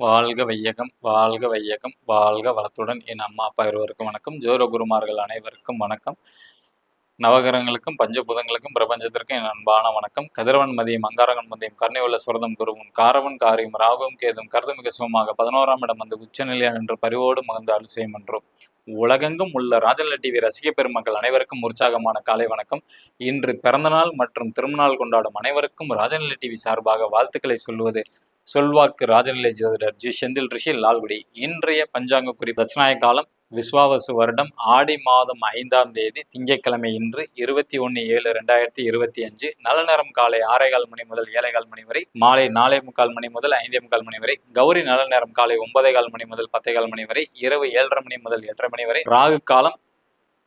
வாழ்க வையகம் வாழ்க வையகம் வாழ்க வளத்துடன். என் அம்மா அப்பா இருவருக்கும் வணக்கம். ஜோர குருமார்கள் அனைவருக்கும் வணக்கம். நவகிரகங்களுக்கும் பஞ்சபூதங்களுக்கும் பிரபஞ்சத்திற்கும் என் அன்பான வணக்கம். கதிரவன் மதியம் அங்காரகன் மதியம் கருணையுள்ள சுரதம் குருவும் காரவன் காரியம் ராகுவும் கேதும் கருது மிக சுகமாக பதினோராம் இடம் வந்து உச்சநிலையா என்று பரிவோடு மகந்து அலுசயம் என்றும். உலகெங்கும் உள்ள ராஜநிலை டிவி ரசிக பெருமக்கள் அனைவருக்கும் உற்சாகமான காலை வணக்கம். இன்று பிறந்தநாள் மற்றும் திருமணநாள் கொண்டாடும் அனைவருக்கும் ராஜநிலை டிவி சார்பாக வாழ்த்துக்களை சொல்லுவது சொல்வாக்கு ராஜநிலை ஜோதிடர் ஜி. செந்தில் ரிஷி லால்குடி. இன்றைய பஞ்சாங்க குறி தட்சிணாய காலம் விஸ்வாவசு வருடம் ஆடி மாதம் ஐந்தாம் தேதி திங்கட்கிழமை இன்று இருபத்தி ஒன்று ஏழு ரெண்டாயிரத்தி இருபத்தி அஞ்சு நல்ல நேரம் காலை ஆறேகால் மணி முதல் ஏழைகால் மணி வரை மாலை நாலே முக்கால் மணி முதல் ஐந்தே முக்கால் மணி வரை கௌரி நல்ல நேரம் காலை ஒன்பதே கால் மணி முதல் பத்தே கால் மணி வரை இரவு ஏழரை மணி முதல் எட்டரை மணி வரை ராகு காலம்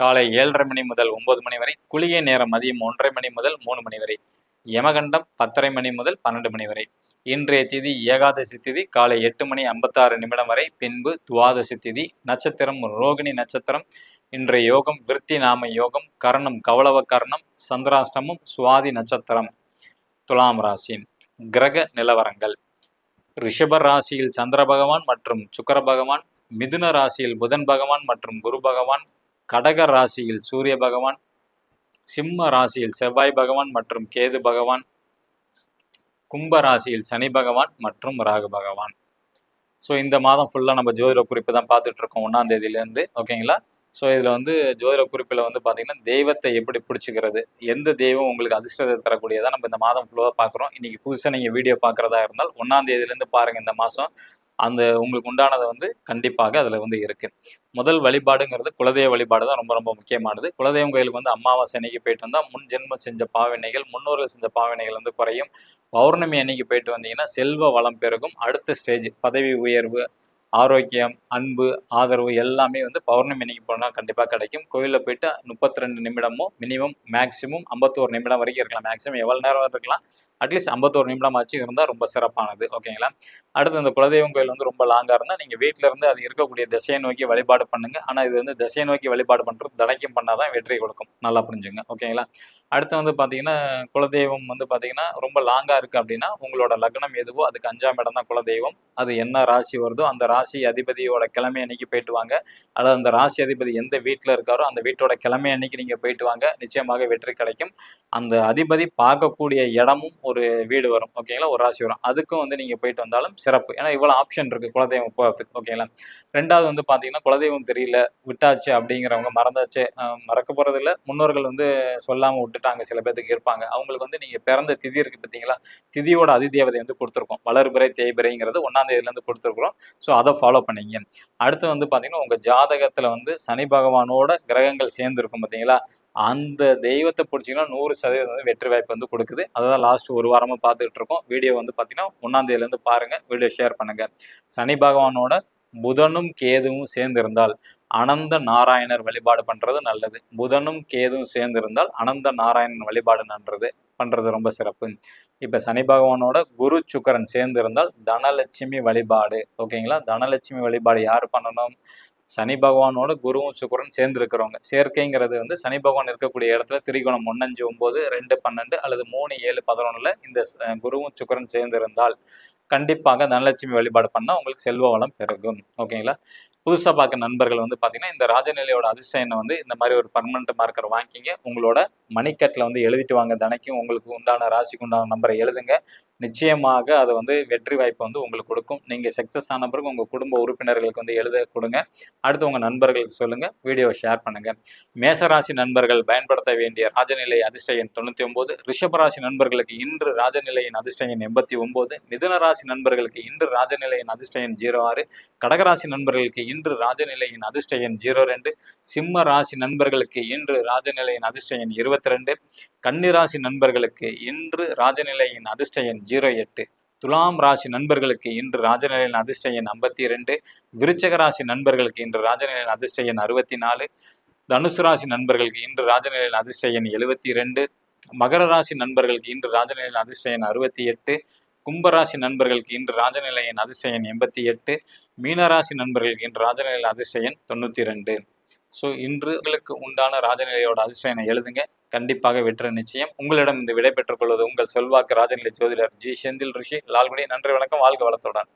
காலை ஏழரை மணி முதல் ஒன்பது மணி வரை குளிகை நேரம் மதியம் ஒன்றரை மணி முதல் மூணு மணி வரை. யமகண்டம் பத்தரை மணி முதல் பன்னெண்டு மணி வரை. இன்றைய திதி ஏகாதசி திதி காலை எட்டு மணி ஐம்பத்தாறு நிமிடம் வரை. பின்பு துவாதசி திதி நட்சத்திரம் ரோகிணி நட்சத்திரம். இன்றைய யோகம் விருத்தி நாம யோகம் கரணம் கவளவ கர்ணம் சந்திராஷ்டமம் சுவாதி நட்சத்திரம். துலாம் ராசி கிரக நிலவரங்கள். ரிஷப ராசியில் சந்திர பகவான் மற்றும் சுக்கர பகவான் மிதுன ராசியில் புதன் பகவான் மற்றும் குரு பகவான் கடக ராசியில் சூரிய பகவான் சிம்ம ராசியில் செவ்வாய் பகவான் மற்றும் கேது பகவான் கும்ப ராசியில் சனி பகவான் மற்றும் ராகு பகவான். ஸோ இந்த மாதம் ஃபுல்லாக நம்ம ஜோதிட குறிப்பு தான் பார்த்துட்டு இருக்கோம் ஒன்றாம் தேதியிலேருந்து ஓகேங்களா ஸோ இதில் வந்து ஜோதிட குறிப்பில் வந்து பார்த்தீங்கன்னா தெய்வத்தை எப்படி பிடிச்சிக்கிறது எந்த தெய்வம் உங்களுக்கு அதிர்ஷ்டத்தை தரக்கூடியதாக நம்ம இந்த மாதம் ஃபுல்லாக பார்க்குறோம். இன்னைக்கு புதுசாக நீங்கள் வீடியோ பார்க்குறதா இருந்தால் ஒன்றாம் தேதியிலேருந்து பாருங்கள் இந்த மாதம். அந்த உங்களுக்கு உண்டானது வந்து கண்டிப்பாக அதில் வந்து இருக்குது முதல் வழிபாடுங்கிறது குலதெய்வ வழிபாடு தான் ரொம்ப ரொம்ப முக்கியமானது. குலதெய்வம் கோயிலுக்கு வந்து அமாவாசை அன்னைக்கு போயிட்டு வந்தால் முன் ஜென்மம் செஞ்ச பாவனைகள் முன்னோர்கள் செஞ்ச பாவனைகள் வந்து குறையும். பௌர்ணமி அன்னைக்கு போயிட்டு வந்தீங்கன்னா செல்வ வளம் பெருகும். அடுத்த ஸ்டேஜ் பதவி உயர்வு ஆரோக்கியம் அன்பு ஆதரவு எல்லாமே வந்து பௌர்ணமி அன்னைக்கு போனால் கண்டிப்பாக கிடைக்கும். கோயிலில் போயிட்டு முப்பத்தி ரெண்டு நிமிடமும் மினிமம் மேக்ஸிமம் ஐம்பத்தோரு நிமிடம் வரைக்கும் இருக்கலாம். மேக்ஸிமம் எவ்வளோ நேரம் இருக்கலாம்? அட்லீஸ்ட் ஐம்பத்தோரு நிமிடம் ஆச்சு இருந்தால் ரொம்ப சிறப்பானது. ஓகேங்களா அடுத்து அந்த குலதெய்வம் கோயில் வந்து ரொம்ப லாங்காக இருந்தால் நீங்கள் வீட்டில் இருந்து அது இருக்கக்கூடிய திசையை நோக்கி வழிபாடு பண்ணுங்க. ஆனால் இது வந்து திசையை நோக்கி வழிபாடு பண்ணுறது தடைக்கும் பண்ணால் தான் வெற்றி கொடுக்கும். நல்லா புரிஞ்சுங்க. ஓகேங்களா அடுத்து வந்து பார்த்தீங்கன்னா குலதெய்வம் வந்து பார்த்தீங்கன்னா ரொம்ப லாங்காக இருக்குது அப்படின்னா உங்களோட லக்னம் எதுவோ அதுக்கு அஞ்சாம் இடம் தான் குலதெய்வம். அது என்ன ராசி வருதோ அந்த ராசி அதிபதியோட கிழமை அன்னைக்கு போயிட்டு வாங்க. அதாவது அந்த ராசி அதிபதி எந்த வீட்டில் இருக்காரோ அந்த வீட்டோட கிழமை அன்னைக்கு நீங்கள் போயிட்டு வாங்க. நிச்சயமாக வெற்றி கிடைக்கும். அந்த அதிபதி பார்க்கக்கூடிய இடமும் ஒரு வீடு வரும். ஓகேங்களா ஒரு ராசி வரும். அதுக்கும் வந்து நீங்கள் போயிட்டு வந்தாலும் சிறப்பு. ஏன்னா இவ்வளோ ஆப்ஷன் இருக்குது குலதெய்வம் போகிறதுக்கு ஓகேங்களா ரெண்டாவது வந்து பார்த்தீங்கன்னா குலதெய்வம் தெரியல விட்டாச்சு அப்படிங்கிறவங்க மறந்தாச்சு. மறக்க போகிறது இல்லை முன்னோர்கள் வந்து சொல்லாமல் விட்டு விட்டுட்டாங்க சில பேர்த்துக்கு இருப்பாங்க. அவங்களுக்கு வந்து நீங்கள் பிறந்த திதி இருக்குது பார்த்தீங்களா திதியோட அதிதேவதை வந்து கொடுத்துருக்கோம். வளர்பிறை தேய்பிறைங்கிறது ஒன்றாம் தேதியிலேருந்து கொடுத்துருக்குறோம். ஸோ அதை ஃபாலோ பண்ணிங்க. அடுத்து வந்து பார்த்தீங்கன்னா உங்கள் ஜாதகத்தில் வந்து சனி பகவானோட கிரகங்கள் சேர்ந்துருக்கும் பார்த்தீங்களா அந்த தெய்வத்தை பிடிச்சிங்கன்னா நூறு சதவீதம் வந்து வெற்றி வாய்ப்பு வந்து கொடுக்குது. அதான் லாஸ்ட் ஒரு வாரமாக பார்த்துக்கிட்டு இருக்கோம். வீடியோ வந்து பார்த்தீங்கன்னா ஒன்றாந்தேதியிலேருந்து பாருங்கள் வீடியோ ஷேர் பண்ணுங்கள் சனி பகவானோட புதனும் கேதுவும் சேர்ந்திருந்தால் அனந்த நாராயணர் வழிபாடு பண்ணுறது நல்லது. புதனும் கேதும் சேர்ந்து இருந்தால் அனந்த நாராயணன் வழிபாடு நன்றது பண்ணுறது ரொம்ப சிறப்பு. இப்போ சனி பகவானோட குரு சுக்கரன் சேர்ந்து இருந்தால் தனலட்சுமி வழிபாடு. ஓகேங்களா? தனலட்சுமி வழிபாடு யார் பண்ணணும்? சனி பகவானோட குருவும் சுக்கரன் சேர்ந்துருக்கிறவங்க. சேர்க்கைங்கிறது வந்து சனி பகவான் இருக்கக்கூடிய இடத்துல திரிகோணம் ஒன்னஞ்சு ஒம்பது ரெண்டு பன்னெண்டு அல்லது மூணு ஏழு பதினொன்றில் இந்த குருவும் சுக்கரன் சேர்ந்து இருந்தால் கண்டிப்பாக தனலட்சுமி வழிபாடு பண்ணால் உங்களுக்கு செல்வ வளம் பெருகும். ஓகேங்களா? புதுசாக பார்க்க நண்பர்கள் வந்து பார்த்தீங்கன்னா இந்த ராஜநிலையோட அதிர்ஷ்ட வந்து இந்த மாதிரி ஒரு பர்மனெண்ட் மார்க்கர் வாங்கிக்கிங்க. உங்களோட மணிக்கட்டில் வந்து எழுதிட்டு வாங்க. தினைக்கும் உங்களுக்கு உண்டான ராசிக்கு உண்டான நம்பரை எழுதுங்க. நிச்சயமாக அது வந்து வெற்றி வாய்ப்பு வந்து உங்களுக்கு கொடுக்கும். நீங்கள் சக்ஸஸ் ஆன பிறகு உங்கள் குடும்ப உறுப்பினர்களுக்கு வந்து எழுத கொடுங்க. அடுத்து உங்கள் நண்பர்களுக்கு சொல்லுங்கள் வீடியோவை ஷேர் பண்ணுங்கள் மேசராசி நண்பர்கள் பயன்படுத்த வேண்டிய ராஜநிலை அதிர்ஷ்ட எண் தொண்ணூற்றி ஒம்பது ரிஷபராசி நண்பர்களுக்கு இன்று ராஜநிலையின் அதிர்ஷ்ட எண் எண்பத்தி ஒம்பது மிதுன ராசி நண்பர்களுக்கு இன்று ராஜநிலையின் அதிர்ஷ்ட எண் ஜீரோ ஆறு கடகராசி நண்பர்களுக்கு இன்று ராஜநிலையின் அதிர்ஷ்ட எண் ஜீரோ ரெண்டு சிம்ம ராசி நண்பர்களுக்கு இன்று ராஜநிலையின் அதிர்ஷ்ட எண் இருபத்தி ரெண்டு கன்னிராசி நண்பர்களுக்கு இன்று ராஜநிலையின் அதிர்ஷ்ட எண் ஜீரோ எட்டு துலாம் ராசி நண்பர்களுக்கு இன்று ராஜநிலையின் அதிர்ஷ்ட எண் ஐம்பத்தி ரெண்டு விருச்சக ராசி நண்பர்களுக்கு இன்று ராஜநிலையின் அதிர்ஷ்ட எண் அறுபத்தி நாலு தனுசு ராசி நண்பர்களுக்கு இன்று ராஜநிலையின் அதிர்ஷ்ட எண் எழுபத்தி ரெண்டு மகர ராசி நண்பர்களுக்கு இன்று ராஜநிலையின் அதிர்ஷ்ட எண் அறுபத்தி எட்டு கும்பராசி நண்பர்களுக்கு இன்று ராஜநிலையின் அதிர்ஷ்ட எண் எண்பத்தி எட்டு மீனராசி நண்பர்களுக்கு இன்று ராஜநிலையின் அதிர்ஷ்ட எண் தொண்ணூற்றி ரெண்டு ஸோ இன்று உங்களுக்கு உண்டான ராஜநிலையோட அதிர்ஷ்ட எண்ணை எழுதுங்க. கண்டிப்பாக வெற்றி நிச்சயம். உங்களிடம் இந்த விடை பெற்றுக் கொள்வது உங்கள் செல்வாக்கு ராஜநிலை ஜோதிடர் ஜி. செந்தில் ரிஷி. லால்குடி நன்றி வணக்கம். வாழ்க வளத்துடன்.